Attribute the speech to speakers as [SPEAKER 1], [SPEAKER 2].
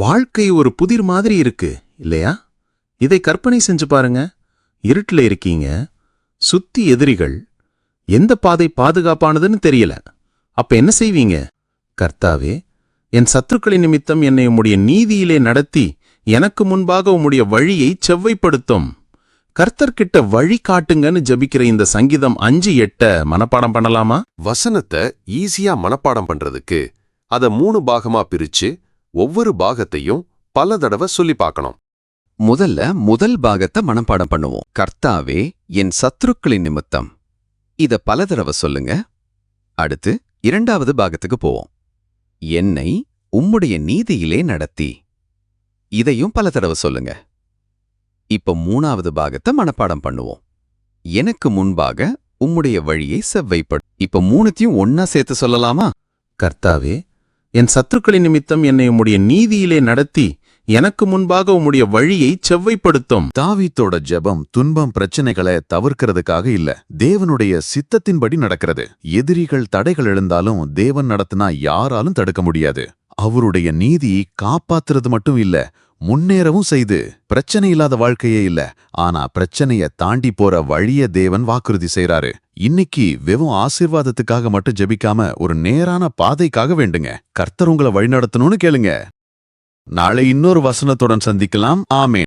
[SPEAKER 1] வாழ்க்கை ஒரு புதிர் மாதிரி இருக்கு இல்லையா? இதை கற்பனை செஞ்சு பாருங்க. இருட்டுல இருக்கீங்க. சுத்தி எதிரிகள். எந்த பாதை பாதுகாப்பானதுன்னு தெரியல. அப்ப என்ன செய்வீங்க? கர்த்தாவே என் சத்துருக்களின் நிமித்தம் என்னை உம்முடைய நீதியிலே நடத்தி எனக்கு முன்பாக உம்முடைய வழியை செவ்வைப்படுத்தும். கர்த்தர்கிட்ட வழி காட்டுங்கன்னு ஜபிக்கிற இந்த சங்கீதம் அஞ்சு எட்ட மனப்பாடம் பண்ணலாமா?
[SPEAKER 2] வசனத்தை ஈஸியா மனப்பாடம் பண்றதுக்கு அத மூணு பாகமா பிரிச்சு ஒவ்வொரு பாகத்தையும் பல தடவை சொல்லி பார்க்கணும்.
[SPEAKER 3] முதல்ல முதல் பாகத்தை மனப்பாடம் பண்ணுவோம். கர்த்தாவே என் சத்துருக்களின் நிமித்தம். இத பல தடவை சொல்லுங்க. அடுத்து இரண்டாவது பாகத்துக்கு போவோம். என்னை உம்முடைய நீதியிலே நடத்தி. இதையும் பல தடவை சொல்லுங்க. இப்ப மூணாவது பாகத்தை மனப்பாடம் பண்ணுவோம். எனக்கு முன்பாக உம்முடைய வழியை செவ்வைப்படு இப்ப மூணுத்தையும் ஒன்னா சேர்த்து சொல்லலாமா?
[SPEAKER 1] கர்த்தாவே என் சத்துருக்களின் நிமித்தம் என்னை உம்முடைய நீதியிலே நடத்தி எனக்கு முன்பாக உம்முடைய வழியை செவ்வைப்படுத்தும்.
[SPEAKER 4] தாவீத்தோட ஜெபம் துன்பம் பிரச்சனைகளை தவிர்க்கிறதுக்காக இல்ல. தேவனுடைய சித்தத்தின்படி நடக்கிறது. எதிரிகள் தடைகள் எழுந்தாலும் தேவன் நடத்தினா யாராலும் தடுக்க முடியாது. அவருடைய நீதி காப்பாத்துறது மட்டும் இல்ல. முன்னேறவும் செய்து. பிரச்சனை இல்லாத வாழ்க்கையே இல்ல. ஆனா பிரச்சனைய தாண்டி போற வழிய தேவன் வாக்குறுதி செய்றாரு. இன்னைக்கு வெறும் ஆசீர்வாதத்துக்காக மட்டும் ஜெபிக்காம ஒரு நேரான பாதைக்காக வேண்டுங்க. கர்த்தர் உங்களை வழிநடத்தணும்னு கேளுங்க. நாளை இன்னொரு வசனத்துடன் சந்திக்கலாம். ஆமே